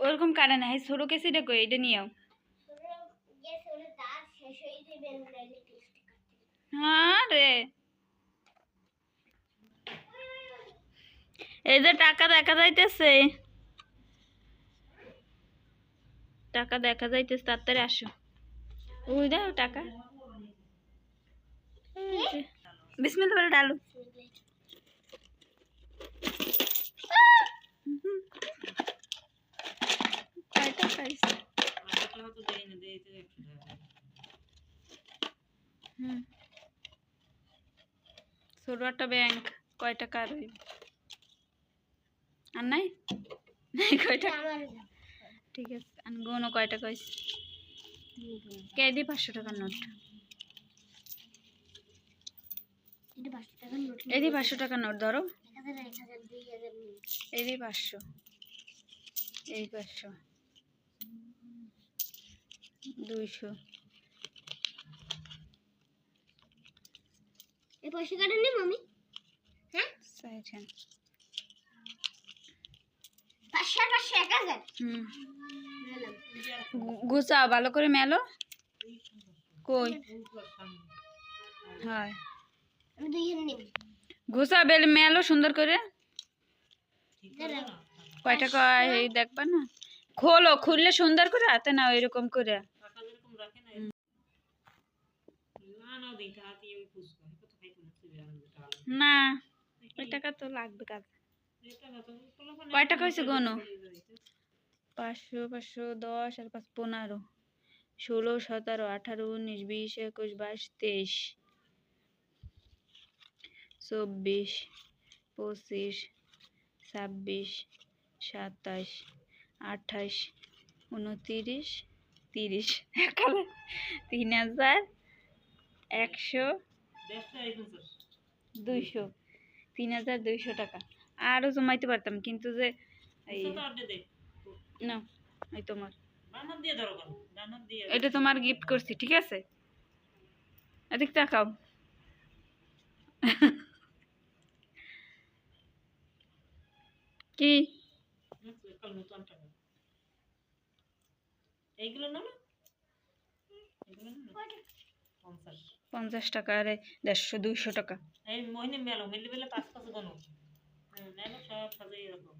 ওরকম কাটা না হ্যাঁ ছোটো কেসিটা কই এটা নিয়েও। হ্যাঁ রে। এই যে টাকা দেখা যাইতেছে। টাকা দেখা যাইতেছে, তাড়াতাড়ি আসো। ওই দাও টাকা। বিসমিল্লাহ বলে ডালু। টাকা ছোট একটা ব্যাংক, কয় টাকা আর আর নাই? নাই, কয় টাকা? ঠিক আছে, আর গোনো কয় টাকা হয়েছে? কে দি পাঁচশো টাকার নোট? এই দি পাঁচশো টাকার নোট ধরো। এই দি পাঁচশো, এই পাঁচশো। দুইশো। এই পয়সা কাটেন নি মামি। হ্যাঁ? সাইড পাঁচশো পাঁচশো এক হাজার। হুম। নিলাম। ভালো করে মেলো। কই? হয়। আমি দুইজন বেল মেলো সুন্দর করে। কয়টা কয়? এই দেখবা না। খোলো খুললে সুন্দর করে হাতে নাও এরকম করে। না ওই টাকা তো লাগবে কাজ কয় টাকা হয়েছে গনো পাঁচশো পাঁচশো দশ আর পাঁচ পনেরো। ষোলো সতেরো আঠারো উনিশ বিশ একুশ বাইশ তেইশ। চব্বিশ পঁচিশ ছাব্বিশ সাতাশ আঠাশ উনতিরিশ তিরিশ। একালে তিন হাজার একশো দুইশো। তিন হাজার দুইশো টাকা। আরও জমাইতে পারতাম কিন্তু যে এই না এই তোমার। এটা তোমার গিফট করছি ঠিক আছে? এদিক তাকাও। কি? এইগুলো না? পঞ্চাশ। পঞ্চাশ টাকা আরে দেড়শো দুইশো টাকা। এই মহিনে মেলো মেলে মেলে পাঁচ পাঁচ গণ মেলো সব সাজাই এরকম